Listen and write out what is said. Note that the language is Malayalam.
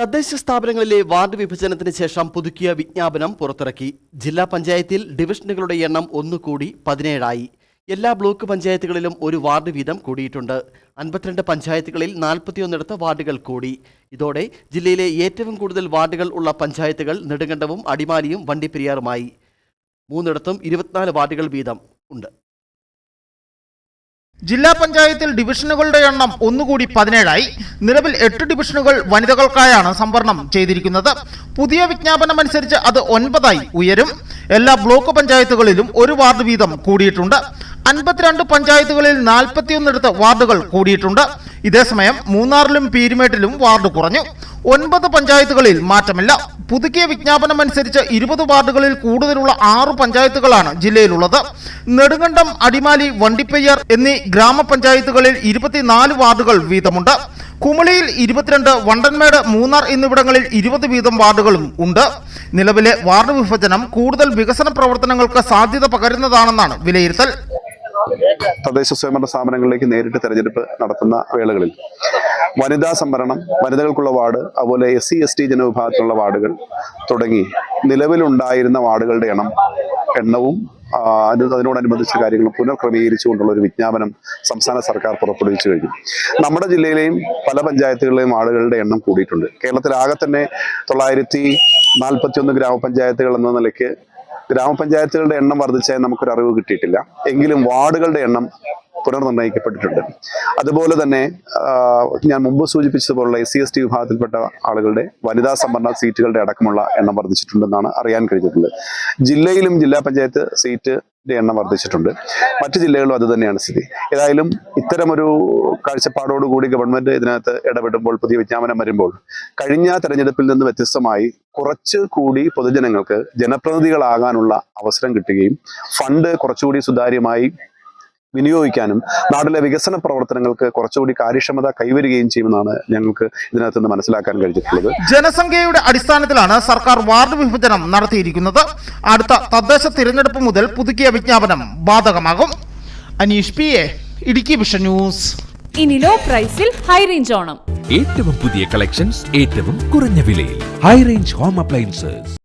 തദ്ദേശ സ്ഥാപനങ്ങളിലെ വാർഡ് വിഭജനത്തിന് ശേഷം പുതുക്കിയ വിജ്ഞാപനം പുറത്തിറക്കി. ജില്ലാ പഞ്ചായത്തിൽ ഡിവിഷനുകളുടെ എണ്ണം ഒന്നുകൂടി പതിനേഴായി. എല്ലാ ബ്ലോക്ക് പഞ്ചായത്തുകളിലും ഒരു വാർഡ് വീതം കൂടിയിട്ടുണ്ട്. അൻപത്തിരണ്ട് പഞ്ചായത്തുകളിൽ നാൽപ്പത്തിയൊന്നിടത്ത് വാർഡുകൾ കൂടി. ഇതോടെ ജില്ലയിലെ ഏറ്റവും കൂടുതൽ വാർഡുകൾ ഉള്ള പഞ്ചായത്തുകൾ നെടുങ്കണ്ടവും അടിമാലിയും വണ്ടിപ്പെരിയാറുമായി. മൂന്നിടത്തും ഇരുപത്തിനാല് വാർഡുകൾ വീതം ഉണ്ട്. ജില്ലാ പഞ്ചായത്തിൽ ഡിവിഷനുകളുടെ എണ്ണം ഒന്നുകൂടി പതിനേഴായി. നിലവിൽ എട്ട് ഡിവിഷനുകൾ വനിതകൾക്കായാണ് സംവരണം ചെയ്തിരിക്കുന്നത്. പുതിയ വിജ്ഞാപനം അനുസരിച്ച് അത് ഒൻപതായി ഉയരും. എല്ലാ ബ്ലോക്ക് പഞ്ചായത്തുകളിലും ഒരു വാർഡ് വീതം കൂടിയിട്ടുണ്ട്. അൻപത്തിരണ്ട് പഞ്ചായത്തുകളിൽ നാൽപ്പത്തിയൊന്നിടത്ത് വാർഡുകൾ കൂടിയിട്ടുണ്ട്. ഇതേസമയം മൂന്നാറിലും പീരുമേട്ടിലും വാർഡ് കുറഞ്ഞു. ഒൻപത് പഞ്ചായത്തുകളിൽ മാറ്റമില്ല. പുതുക്കിയ വിജ്ഞാപനം അനുസരിച്ച് ഇരുപത് വാർഡുകളിൽ കൂടുതലുള്ള ആറു പഞ്ചായത്തുകളാണ് ജില്ലയിലുള്ളത്. നെടുങ്കണ്ടം അടിമാലി വണ്ടിപ്പെയ്യർ എന്നീ ഗ്രാമപഞ്ചായത്തുകളിൽ ഇരുപത്തിനാല് വാർഡുകൾ വീതമുണ്ട്. കുമളിയിൽ ഇരുപത്തിരണ്ട് വണ്ടൻമേട് മൂന്നാർ എന്നിവിടങ്ങളിൽ ഇരുപത് വീതം വാർഡുകളും ഉണ്ട്. നിലവിലെ വാർഡ് വിഭജനം കൂടുതൽ വികസന പ്രവർത്തനങ്ങൾക്ക് സാധ്യത പകരുന്നതാണെന്നാണ് വിലയിരുത്തൽ. തദ്ദേശ സ്വയംഭരണ സ്ഥാപനങ്ങളിലേക്ക് നേരിട്ട് തെരഞ്ഞെടുപ്പ് നടത്തുന്ന വേളകളിൽ. വനിതാ സംവരണം വനിതകൾക്കുള്ള വാർഡ് അതുപോലെ എസ് സി എസ് ടി ജനവിഭാഗത്തിലുള്ള വാർഡുകൾ തുടങ്ങി നിലവിലുണ്ടായിരുന്ന വാർഡുകളുടെ എണ്ണം എണ്ണവും അതിനോടനുബന്ധിച്ച കാര്യങ്ങൾ പുനഃക്രമീകരിച്ചുകൊണ്ടുള്ള ഒരു വിജ്ഞാപനം സംസ്ഥാന സർക്കാർ പുറപ്പെടുവിച്ചു കഴിഞ്ഞു. നമ്മുടെ ജില്ലയിലെയും പല പഞ്ചായത്തുകളിലെയും ആളുകളുടെ എണ്ണം കൂടിയിട്ടുണ്ട്. കേരളത്തിലാകെ തന്നെ തൊള്ളായിരത്തി നാൽപ്പത്തി ഒന്ന് ഗ്രാമപഞ്ചായത്തുകൾ എന്ന നിലയ്ക്ക് ഗ്രാമപഞ്ചായത്തുകളുടെ എണ്ണം വർദ്ധിച്ചായി നമുക്കൊരു അറിവ് കിട്ടിയിട്ടില്ല. എങ്കിലും വാർഡുകളുടെ എണ്ണം പുനർനിർണയിക്കപ്പെട്ടിട്ടുണ്ട് അതുപോലെ തന്നെ ഞാൻ മുമ്പ് സൂചിപ്പിച്ചതുപോലുള്ള എസ് സി എസ് ടി വിഭാഗത്തിൽപ്പെട്ട ആളുകളുടെ വനിതാ സംവരണ സീറ്റുകളുടെ അടക്കമുള്ള എണ്ണം വർദ്ധിച്ചിട്ടുണ്ടെന്നാണ് അറിയാൻ കഴിഞ്ഞിട്ടുള്ളത്. ജില്ലയിലും ജില്ലാ പഞ്ചായത്ത് സീറ്റ് എണ്ണം വർദ്ധിച്ചിട്ടുണ്ട്. മറ്റു ജില്ലകളിലും അത് തന്നെയാണ് സ്ഥിതി. ഏതായാലും ഇത്തരമൊരു കാഴ്ചപ്പാടോടുകൂടി ഗവൺമെന്റ് ഇതിനകത്ത് ഇടപെടുമ്പോൾ പുതിയ വിജ്ഞാപനം വരുമ്പോൾ കഴിഞ്ഞ തെരഞ്ഞെടുപ്പിൽ നിന്ന് വ്യത്യസ്തമായി കുറച്ച് കൂടി പൊതുജനങ്ങൾക്ക് ജനപ്രതിനിധികളാകാനുള്ള അവസരം കിട്ടുകയും ഫണ്ട് കുറച്ചുകൂടി സുതാര്യമായി വിനിയോഗിക്കാനും നാടിലെ വികസന പ്രവർത്തനങ്ങൾക്ക് കുറച്ചുകൂടി കാര്യക്ഷമത കൈവരികയും ചെയ്യുമെന്നാണ് ഞങ്ങൾക്ക് ഇതിനകത്ത് നിന്ന് മനസ്സിലാക്കാൻ കഴിഞ്ഞിട്ടുള്ളത്. ജനസംഖ്യയുടെ അടിസ്ഥാനത്തിലാണ് സർക്കാർ വാർഡ് വിഭജനം നടത്തിയിരിക്കുന്നത്. അടുത്ത തദ്ദേശ തിരഞ്ഞെടുപ്പ് മുതൽ പുതുക്കിയ വിജ്ഞാപനം ബാധകമാകും. Aneesh P A Idukki vision news. ഇനി ലോ പ്രൈസിൽ ഹൈ റേഞ്ച് ഓണം. ഏറ്റവും പുതിയ കളക്ഷൻസ് ഏറ്റവും കുറഞ്ഞ വിലയിൽ. High range home appliances